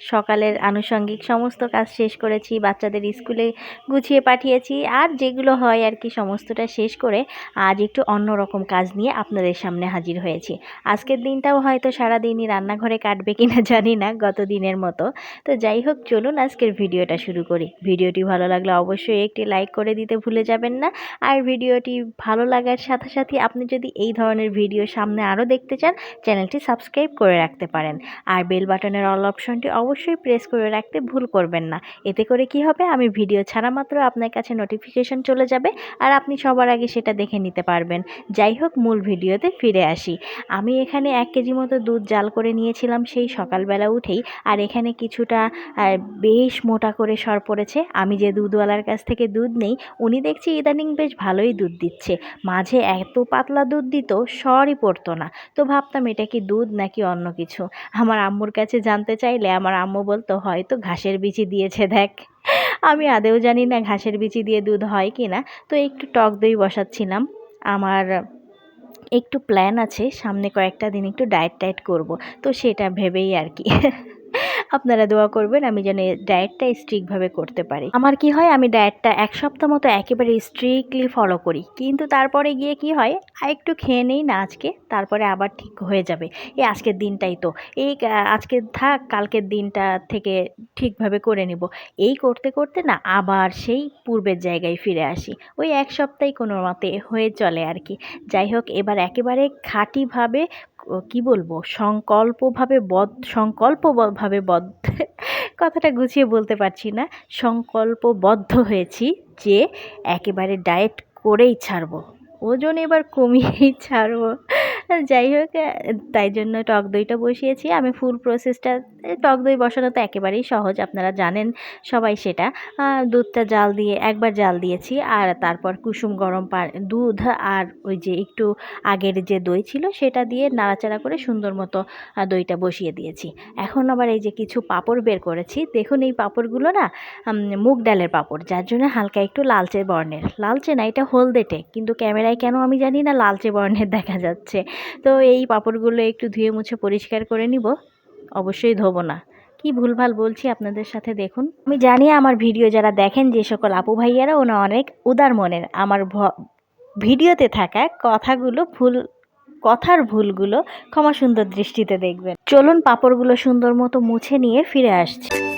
সকালের আনুষঙ্গিক সমস্ত কাজ শেষ করেছি, বাচ্চাদের স্কুলে গুছিয়ে পাঠিয়েছি আর যেগুলো হয় আর কি সমস্তটা শেষ করে আজ একটু অন্যরকম কাজ নিয়ে আপনাদের সামনে হাজির হয়েছি। আজকের দিনটাও হয়তো সারাদিনই রান্নাঘরে কাটবে কিনা জানি না, গত দিনের মতো। তো যাই হোক, চলুন আজকের ভিডিওটা শুরু করি। ভিডিওটি ভালো লাগলে অবশ্যই একটি লাইক করে দিতে ভুলে যাবেন না। আর ভিডিওটি ভালো লাগার সাথে সাথে আপনি যদি এই ধরনের ভিডিও সামনে আরও দেখতে চান, চ্যানেলটি সাবস্ক্রাইব করে রাখতে পারেন। আর বেল বাটনের অল অপশনটি অবশ্যই প্রেস করে রাখতে ভুল করবেন না। এতে করে কি হবে? আমি ভিডিও ছাড়া মাত্র আপনার কাছে নোটিফিকেশন চলে যাবে আর আপনি সবার আগে সেটা দেখে নিতে পারবেন। যাই হোক, মূল ভিডিওতে ফিরে আসি। আমি এখানে এক কেজি মতো দুধ জাল করে নিয়েছিলাম সেই সকালবেলা উঠেই আর এখানে কিছুটা বেশ মোটা করে সর পড়েছে। আমি যে দুধওয়ালার কাছ থেকে দুধ নেই, উনি দেখছি ইদানিং বেশ ভালোই দুধ দিচ্ছে। মাঝে এত পাতলা দুধ দিত, সরই পড়তো না। তো ভাবতাম এটা কি দুধ নাকি অন্য কিছু? আমার আম্মুর কাছে জানতে চাইলে আমার আম্মু বলতো, হয়তো ঘাসের বিচি দিয়েছে, দেখ। আমি আদেও জানি না ঘাসের বিচি দিয়ে দুধ হয় কি না। তো একটু টক দই বসাচ্ছিলাম। আমার একটু প্ল্যান আছে, সামনে কয়েকটা দিন একটু ডায়েট টায়েট করব। তো সেটা ভেবেই আর কি। আপনারা দোয়া করবেন আমি যেন ডায়েটটা স্ট্রিক্টভাবে করতে পারি। আমার কি হয়, আমি ডায়েটটা এক সপ্তাহ মতো একেবারে স্ট্রিক্টলি ফলো করি। কিন্তু তারপরে গিয়ে কি হয়, আর একটু খেয়ে নেই না আজকে, তারপরে আবার ঠিক হয়ে যাবে। এই আজকের দিনটাই তো। এই আজকে থাক, কালকের দিনটা থেকে ঠিকভাবে করে নেব। এই করতে করতে না আবার সেই পূর্বের জায়গায় ফিরে আসি। ওই এক সপ্তাহে কোনো মতে হয়ে চলে আর কি। যাই হোক, এবার একেবারে খাঁটিভাবে কি বলব? সংকল্পভাবে বদ্ধ সংকল্পভাবে বদ্ধ কথাটা গুছিয়ে বলতে পারছি না। সংকল্পবদ্ধ হয়েছি যে একেবারে ডায়েট করেই ছাড়বো। ওজন এবার কমিয়েই ছাড়বো। যাই হোক তাই জন্য টক দইটা বসিয়েছি। আমি ফুল প্রসেসটা টক দই বসানো তো একেবারেই সহজ, আপনারা জানেন সবাই সেটা। দুধটা জাল দিয়ে, একবার জাল দিয়েছি, আর তারপর কুসুম গরম পা, দুধ আর ওই যে একটু আগের যে দই ছিল সেটা দিয়ে নাড়াচাড়া করে সুন্দর মতো দইটা বসিয়ে দিয়েছি। এখন আবার এই যে কিছু পাপড় বের করেছি, দেখুন এই পাপড়গুলো না মুগ ডালের পাপড়, যার জন্য হালকা একটু লালচে বর্ণের। লালচে না, এটা হলদেটে কিন্তু ক্যামেরায় কেন আমি জানি না, লালচে বর্ণের দেখা যাচ্ছে। তো এই পাপড়গুলো একটু ধুয়ে মুছে পরিষ্কার করে নিব। অবশ্যই ধোবো না। কি ভুলভাল বলছি আপনাদের সাথে দেখুন। আমি জানি আমার ভিডিও যারা দেখেন, যে সকল আপু ভাইয়ারা, ওনা অনেক উদার মনের। আমার ভিডিওতে থাকা কথাগুলো ভুল, কথার ভুলগুলো ক্ষমা সুন্দর দৃষ্টিতে দেখবেন। চলুন পাপড়গুলো সুন্দর মতো মুছে নিয়ে ফিরে আসছি।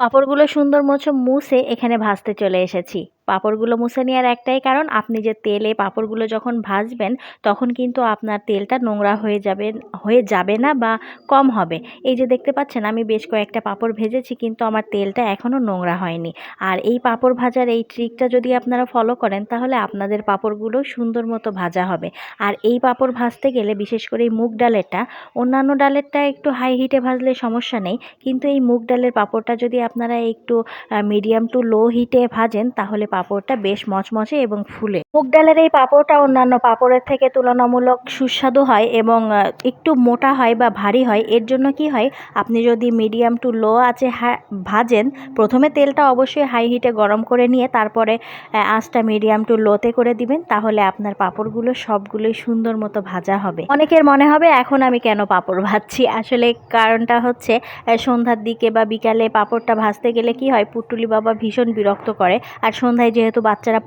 পাঁপড়গুলো সুন্দর মতো মুছে এখানে ভাজতে চলে এসেছি। পাঁপড়গুলো মুছে নেওয়ার একটাই কারণ, আপনি যে তেলে পাঁপড়গুলো যখন ভাজবেন, তখন কিন্তু আপনার তেলটা নোংরা হয়ে যাবে হয়ে যাবে না বা কম হবে। এই যে দেখতে পাচ্ছেন, আমি বেশ কয়েকটা পাঁপড় ভেজেছি, কিন্তু আমার তেলটা এখনও নোংরা হয়নি। আর এই পাঁপড় ভাজার এই ট্রিকটা যদি আপনারা ফলো করেন, তাহলে আপনাদের পাঁপড়গুলো সুন্দর মতো ভাজা হবে। আর এই পাঁপড় ভাজতে গেলে, বিশেষ করে এই মুগ ডালেরটা, অন্যান্য ডালেরটা একটু হাই হিটে ভাজলে সমস্যা নেই, কিন্তু এই মুগ ডালের পাঁপড়টা যদি আপনারা একটু মিডিয়াম টু লো হিটে ভাজেন, তাহলে পাঁপড়টা বেশ মচমচে এবং ফুলে। মুগ ডালের এই পাঁপড়টা অন্যান্য পাঁপড়ের থেকে তুলনামূলক সুস্বাদু হয় এবং একটু মোটা হয় বা ভারী হয়। এর জন্য কি হয়, আপনি যদি মিডিয়াম টু লো আছে ভাজেন, প্রথমে তেলটা অবশ্যই হাই হিটে গরম করে নিয়ে তারপরে আঁচটা মিডিয়াম টু লোতে করে দিবেন, তাহলে আপনার পাঁপড়গুলো সবগুলোই সুন্দর মতো ভাজা হবে। অনেকের মনে হবে, এখন আমি কেন পাঁপড় ভাজছি? আসলে কারণটা হচ্ছে সন্ধ্যার দিকে বা বিকালে পাঁপড়টা ভাজতে গেলে কি হয়, পুটুলি বাবা ভীষণ বিরক্ত করে। আর সন্ধ্যায় সন্ধ্যায় যেহেতু বাচ্চারা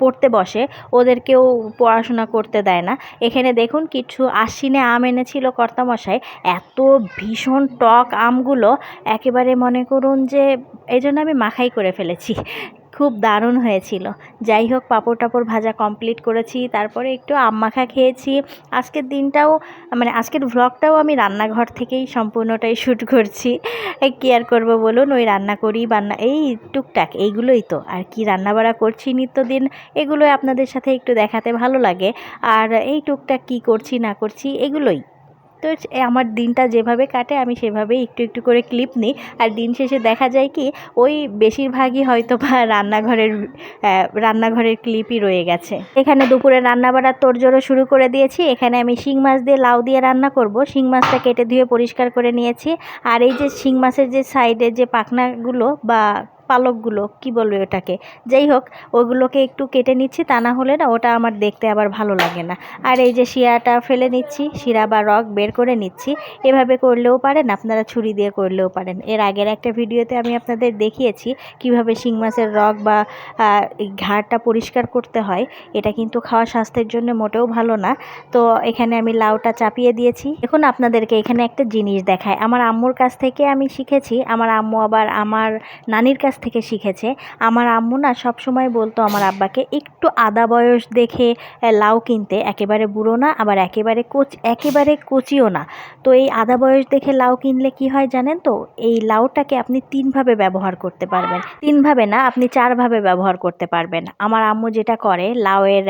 পড়তে বসে, ওদেরকেও পড়াশোনা করতে দেয় না। এখানে দেখুন কিছু আশ্বিনে আম এনেছিল কর্তামশাই। এত ভীষণ টক আমগুলো। একেবারে মনে করুন যে এই জন্য আমি মাখাই করে ফেলেছি। খুব দারুণ হয়েছিল। যাই হোক পাঁপড় টাপড় ভাজা কমপ্লিট করেছি, তারপরে একটু মাখা খেয়েছি। আজকের দিনটাও মানে আজকের ভ্লগটাও আমি রান্নাঘর থেকেই সম্পূর্ণটাই শ্যুট করছি। কী আর করব বলুন, ওই রান্না করি, বান্না, এই টুকটাক, এইগুলোই তো। আর কি রান্না বাড়া করছি নিত্যদিন, এগুলোই আপনাদের সাথে একটু দেখাতে ভালো লাগে। আর এই টুকটাক কি করছি না করছি, এগুলোই। তো আমার দিনটা যেভাবে কাটে, আমি সেভাবেই একটু একটু করে ক্লিপ নিই। আর দিন শেষে দেখা যায় কি, ওই বেশিরভাগই হয়তো বা রান্নাঘরের রান্নাঘরের ক্লিপই রয়ে গেছে। এখানে দুপুরে রান্না বাড়ার শুরু করে দিয়েছি। এখানে আমি শিং মাছ দিয়ে লাউ দিয়ে রান্না করব। শিং মাছটা কেটে ধুয়ে পরিষ্কার করে নিয়েছি। আর এই যে শিং মাছের যে সাইডে যে পাখনাগুলো বা পালকগুলো, কি বলবে ওটাকে? যাই হোক, ওগুলোকে একটু কেটে নিচ্ছি, তা না হলে না ওটা আমার দেখতে আবার ভালো লাগে না। আর এই যে শিরাটা ফেলে নিচ্ছি, শিরা বা রগ বের করে নিচ্ছি, এভাবে করলেও পারেন, আপনারা ছুরি দিয়ে করলেও পারেন। এর আগের একটা ভিডিওতে আমি আপনাদের দেখিয়েছি, কীভাবে শিং মাছের রগ বা ঘাড়টা পরিষ্কার করতে হয়, এটা কিন্তু খাওয়া স্বাস্থ্যের জন্য মোটেও ভালো না। তো এখানে আমি লাউটা চাপিয়ে দিয়েছি। এখন আপনাদেরকে এখানে একটা জিনিস দেখায়। আমার আম্মুর কাছ থেকে আমি শিখেছি, আমার আম্মু আবার আমার নানির কাছ থেকে শিখেছে। আমার আম্মু না সব সময় বলতো আমার আব্বাকে, একটু আদা বয়স দেখে লাউ কিনতে। একেবারে বুড়ো না, আবার একেবারে কোচ, একেবারে কচিও না। তো এই আদা বয়স দেখে লাউ কিনলে কি হয় জানেন তো? এই লাউটাকে আপনি তিনভাবে ব্যবহার করতে পারবেন। তিনভাবে না, আপনি চারভাবে ব্যবহার করতে পারবেন। আমার আম্মু যেটা করে, লাউয়ের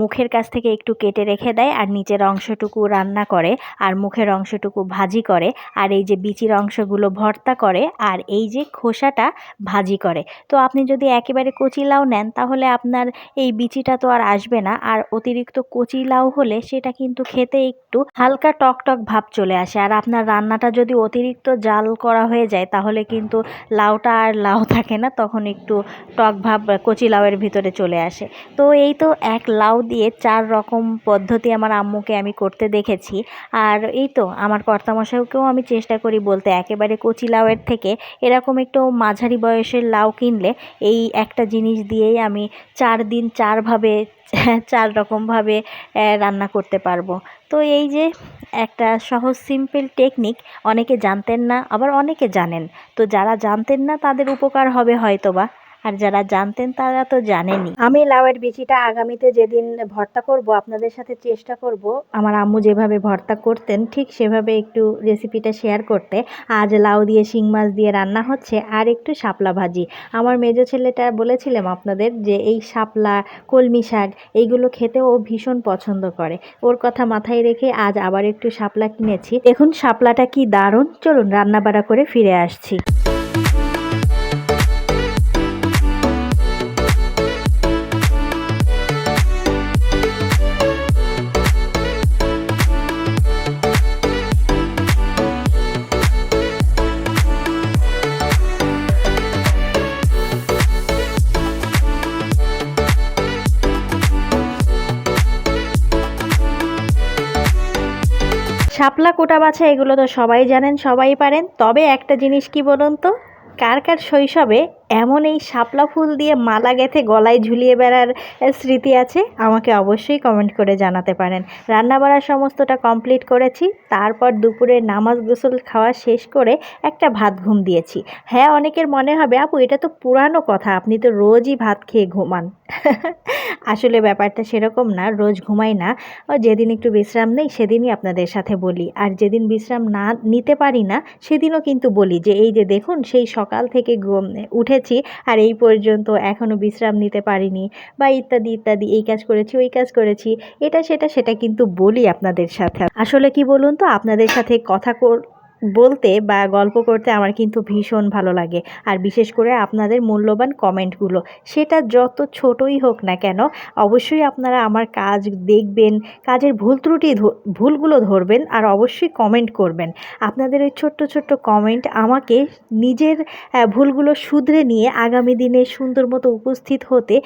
মুখের কাছ থেকে একটু কেটে রেখে দেয়, আর নিচের অংশটুকু রান্না করে, আর মুখের অংশটুকু ভাজি করে, আর এই যে বিচির অংশগুলো ভর্তা করে, আর এই যে খোসাটা ভাজি করে। তো আপনি যদি একেবারে কচি লাউ নেন, তাহলে আপনার এই বিচিটা তো আর আসবে না। আর অতিরিক্ত কচি লাউ হলে সেটা কিন্তু খেতে একটু হালকা টক টক ভাব চলে আসে। আর আপনার রান্নাটা যদি অতিরিক্ত জাল করা হয়ে যায়, তাহলে কিন্তু লাউটা আর লাউ থাকে না, তখন একটু টক ভাব কচি লাউয়ের ভিতরে চলে আসে। তো এই তো এক লাউ দিয়ে চার রকম পদ্ধতি আমার আম্মুকে আমি করতে দেখেছি। আর এই তো আমার কর্তামশাইকেও আমি চেষ্টা করি বলতে, একেবারে কচি লাউয়ের থেকে এরকম একটু মাঝারি বয়সের লাউ কিনলে এই একটা জিনিস দিয়েই আমি চার দিন চারভাবে, চার রকমভাবে রান্না করতে পারব। তো এই যে একটা সহজ সিম্পল টেকনিক অনেকে জানতেন না, আবার অনেকে জানেন। তো যারা জানতেন না, তাদের উপকার হবে হয়তোবা। আর যারা জানতেন তারা তো জানেনই আমি লাউয়ের বিচিটা আগামীতে যেদিন ভর্তা করব, আপনাদের সাথে চেষ্টা করব। আমার আম্মু যেভাবে ভর্তা করতেন, ঠিক সেভাবে একটু রেসিপিটা শেয়ার করতে। আজ লাউ দিয়ে, শিং মাছ দিয়ে রান্না হচ্ছে, আর একটু শাপলা ভাজি। আমার মেজো ছেলেটা বলেছিলাম আপনাদের যে, এই শাপলা, কলমি শাক, এইগুলো খেতে ও ভীষণ পছন্দ করে। ওর কথা মাথায় রেখে আজ আবার একটু শাপলা কিনেছি। দেখুন শাপলাটা কি দারুণ। চলুন রান্না বাড়া করে ফিরে আসছি। শাপলা কোটা বাছা এগুলো তো সবাই জানেন, সবাই পারেন। তবে একটা জিনিস কি বলুন তো? কার কার শৈশবে এমন এই শাপলা ফুল দিয়ে মালা গেঁথে গলায় ঝুলিয়ে বেড়ার স্মৃতি আছে? আমাকে অবশ্যই কমেন্ট করে জানাতে পারেন। রান্না বাড়ার সমস্তটা কমপ্লিট করেছি। তারপর দুপুরে নামাজ গোসল খাওয়া শেষ করে একটা ভাত ঘুম দিয়েছি। হ্যাঁ অনেকের মনে হবে, আপু, এটা তো পুরানো কথা। আপনি তো রোজই ভাত খেয়ে ঘুমান। আসলে ব্যাপারটা সেরকম না, রোজ ঘুমাই না। যেদিন একটু বিশ্রাম নেই, সেদিনই আপনাদের সাথে বলি। আর যেদিন বিশ্রাম না, নিতে পারি না, সেদিনও কিন্তু বলি যে, এই যে দেখুন, সেই সকাল থেকে ঘুম- উঠেছি আর এই পর্যন্ত এখনও বিশ্রাম নিতে পারিনি। বা ইত্যাদি ইত্যাদি, এই কাজ করেছি, ওই কাজ করেছি, এটা, সেটা সেটা কিন্তু বলি আপনাদের সাথে। আসলে কি বলুন তো, আপনাদের সাথে কথা বলতে বা গল্প করতে আমার কিন্তু ভীষণ ভালো লাগে। আর বিশেষ করে আপনাদের মূল্যবান কমেন্টগুলো, সেটা যত ছোটই হোক না কেন, অবশ্যই আপনারা আমার কাজ দেখবেন, কাজের ভুল ত্রুটি ভুলগুলো ধরবেন আর অবশ্যই কমেন্ট করবেন। আপনাদের ওই ছোট্ট ছোট্ট কমেন্ট আমাকে নিজের ভুলগুলো শুধরে নিয়ে আগামী দিনে সুন্দর মতো উপস্থিত হতে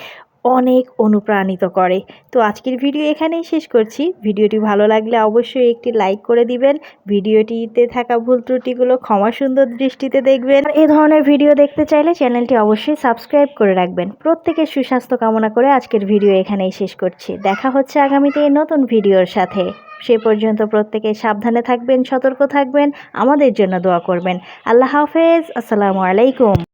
অনেক অনুপ্রাণিত করে। তো আজকের ভিডিও এখানেই শেষ করছি। ভিডিওটি ভালো লাগলে অবশ্যই একটি লাইক করে দিবেন। ভিডিওটিতে থাকা ভুল ত্রুটিগুলো ক্ষমা সুন্দর দৃষ্টিতে দেখবেন। এ ধরনের ভিডিও দেখতে চাইলে চ্যানেলটি অবশ্যই সাবস্ক্রাইব করে রাখবেন। প্রত্যেকের সুস্বাস্থ্য কামনা করে আজকের ভিডিও এখানেই শেষ করছি। দেখা হচ্ছে আগামীতে নতুন ভিডিওর সাথে। সে পর্যন্ত প্রত্যেকে সাবধানে থাকবেন, সতর্ক থাকবেন, আমাদের জন্য দোয়া করবেন। আল্লাহ হাফেজ। আসসালামু আলাইকুম।